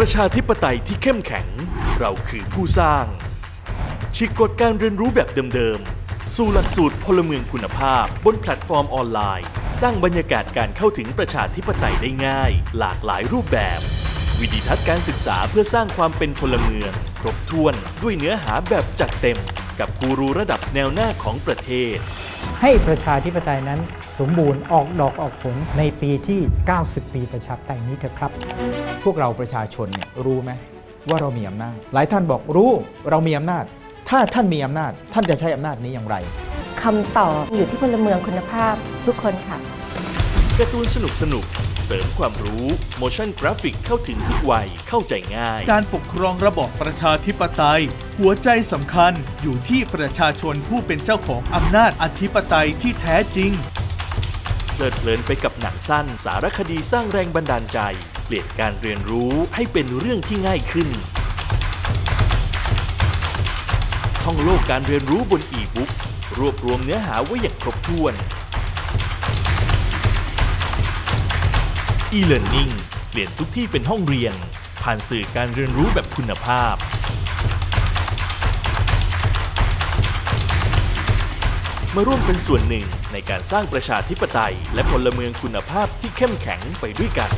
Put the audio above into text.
ประชาธิปไตยที่เข้มแข็ง เราคือผู้สร้างฉีกกฎการเรียนรู้แบบเดิมๆ สู่หลักสูตรพลเมืองคุณภาพ บนแพลตฟอร์มออนไลน์ สร้างบรรยากาศการเข้าถึงประชาธิปไตยได้ง่าย หลากหลายรูปแบบ วิธีทัศน์การศึกษาเพื่อสร้างความเป็นพลเมือง ครบถ้วนด้วยเนื้อหาแบบจัดเต็ม กับกูรูระดับแนวหน้าของประเทศ ให้ประชาธิปไตยนั้น สมบูรณ์ออกดอกออกผลในปีที่ 90 ปีประชาธิปไตยนี้เถอะครับ พวกเราประชาชนเนี่ยรู้ไหมว่าเรามีอำนาจ หลายท่านบอกรู้เรามีอำนาจ ถ้าท่านมีอำนาจ ท่านจะใช้อำนาจนี้อย่างไรคำตอบอยู่ที่พลเมืองคุณภาพทุกคนค่ะการ์ตูนสนุกสนุกๆเสริมความรู้ motion graphic เข้าถึงทุกวัยเข้าใจง่าย การปกครองระบอบประชาธิปไตย หัวใจสำคัญอยู่ที่ประชาชนผู้เป็นเจ้าของอำนาจอธิปไตยที่แท้จริง เพลิดเพลินไปกับหนังสั้นสารคดีสร้างแรงบันดาลใจ เปลี่ยนการเรียนรู้ให้เป็นเรื่องที่ง่ายขึ้น ท่องโลกการเรียนรู้บนอีบุ๊กรวบรวมเนื้อหาไว้อย่างครบถ้วน e-learning เปลี่ยนทุกที่เป็นห้องเรียน ผ่านสื่อการเรียนรู้แบบคุณภาพ มาร่วมเป็นส่วนหนึ่งในการสร้างประชาธิปไตย และพลเมืองคุณภาพที่เข้มแข็งไปด้วยกัน